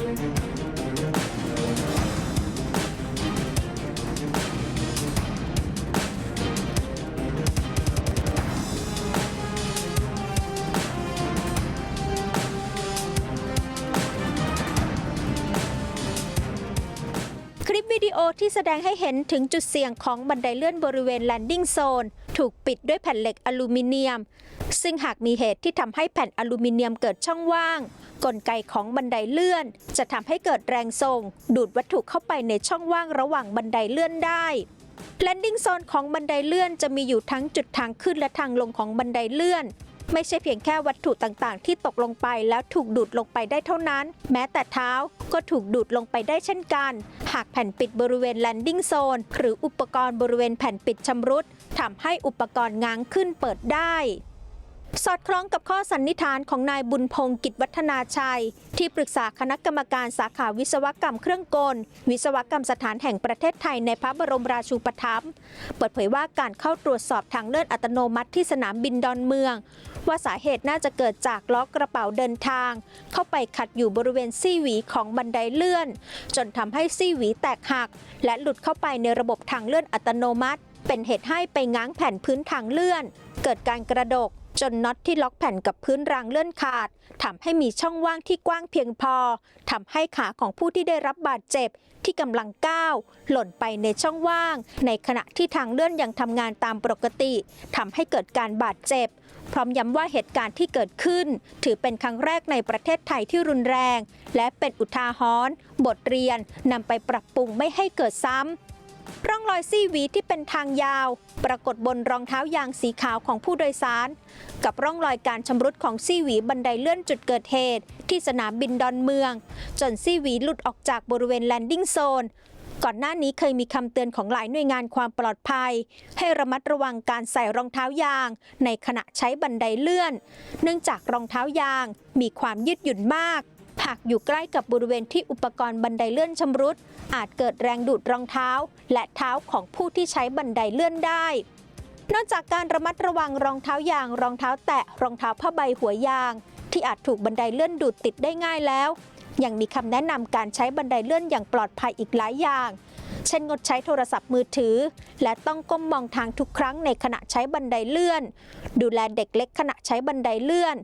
คลิปวิดีโอที่แสดงให้เห็นถึงจุดเสี่ยงของบันไดเลื่อนบริเวณแลนดิ้งโซน ถูกปิดด้วยแผ่นเหล็กอลูมิเนียม ซึ่งหากมีเหตุที่ทำให้แผ่นอลูมิเนียมเกิดช่องว่าง กลไกของบันไดเลื่อน จะทำให้เกิดแรงส่ง ดูดวัตถุเข้าไปในช่องว่างระหว่างบันไดเลื่อนได้แลนดิ้งโซนของบันไดเลื่อนจะมีอยู่ทั้งจุดทางขึ้นและทางลงของบันไดเลื่อน ไม่ใช่เพียงแค่วัตถุต่างๆ ที่ตกลงไปแล้วถูกดูดลงไปได้เท่านั้น แม้แต่เท้าก็ถูกดูดลงไปได้เช่นกัน หากแผ่นปิดบริเวณแลนดิ้งโซนหรืออุปกรณ์บริเวณแผ่นปิดชำรุดทำให้อุปกรณ์ง้างขึ้นเปิดได้ สอดคล้องกับข้อสันนิษฐานของนายบุญพงศ์กิจวัฒนาชัย ที่ปรึกษาคณะกรรมการสาขาวิศวกรรมเครื่องกล วิศวกรรมสถานแห่งประเทศไทยในพระบรมราชูปถัมภ์เปิดเผยว่าการเข้าตรวจสอบทางเลื่อนอัตโนมัติที่สนามบินดอนเมือง ว่าสาเหตุน่าจะเกิดจากล้อกระเป๋าเดินทาง เข้าไปขัดอยู่บริเวณซี่หวีของบันไดเลื่อน จนทำให้ซี่หวีแตกหัก และหลุดเข้าไปในระบบทางเลื่อนอัตโนมัติ เป็นเหตุให้ไปง้างแผ่นพื้นทางเลื่อน เกิดการกระดก จนน็อตที่ล็อกแผ่นกับพื้นรางเลื่อนขาดทำให้มีช่องว่างที่กว้างเพียงพอทำให้ขาของผู้ที่ได้รับบาดเจ็บที่กำลังก้าวหล่นไปในช่องว่าง ในขณะที่ทางเลื่อนยังทำงานตามปกติทำให้เกิดการบาดเจ็บ พร้อมย้ำว่าเหตุการณ์ที่เกิดขึ้น ถือเป็นครั้งแรกในประเทศไทยที่รุนแรง และเป็นอุทาหรณ์บทเรียนนำไปปรับปรุงไม่ให้เกิดซ้ำ ร่องรอยซี่หวีที่เป็นทางยาว ปรากฏบนรองเท้ายางสีขาวของผู้โดยสาร กับร่องรอยการชำรุดของซี่หวีบันไดเลื่อนจุดเกิดเหตุ ที่สนามบินดอนเมือง จนซี่หวีหลุดออกจากบริเวณแลนดิ้งโซนก่อนหน้านี้เคยมีคำเตือนของหลายหน่วยงานความปลอดภัย ให้ระมัดระวังการใส่รองเท้ายาง ในขณะใช้บันไดเลื่อน เนื่องจากรองเท้ายางมีความยืดหยุ่นมาก หากอยู่ใกล้กับบริเวณที่อุปกรณ์บันไดเลื่อนชำรุด อาจเกิดแรงดูดรองเท้า และเท้าของผู้ที่ใช้บันไดเลื่อนได้ นอกจากการระมัดระวังรองเท้ายาง รองเท้าแตะรองเท้าผ้าใบหัวยาง ที่อาจถูกบันไดเลื่อนดูดติดได้ง่ายแล้ว ยังมีคำแนะนำการใช้บันไดเลื่อนอย่างปลอดภัยอีกหลายอย่าง เช่นงดใช้โทรศัพท์มือถือ และต้องก้มมองทางทุกครั้งในขณะใช้บันไดเลื่อน ดูแลเด็กเล็กขณะใช้บันไดเลื่อน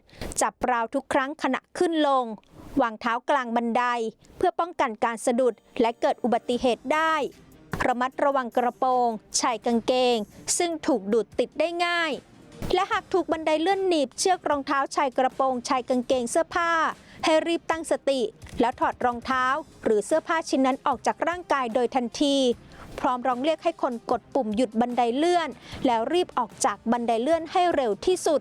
จับราวทุกครั้งขณะขึ้นลง วางเท้ากลางบันได เพื่อป้องกันการสะดุดและเกิดอุบัติเหตุได้ ระมัดระวังกระโปรงชายกางเกง ซึ่งถูกดูดติดได้ง่าย และหากถูกบันไดเลื่อนหนีบเชือกรองเท้าชายกระโปรงชายกางเกงเสื้อผ้า ให้รีบตั้งสติ แล้วถอดรองเท้า หรือเสื้อผ้าชิ้นนั้นออกจากร่างกายโดยทันที พร้อมร้องเรียกให้คนกดปุ่มหยุดบันไดเลื่อน แล้วรีบออกจากบันไดเลื่อนให้เร็วที่สุด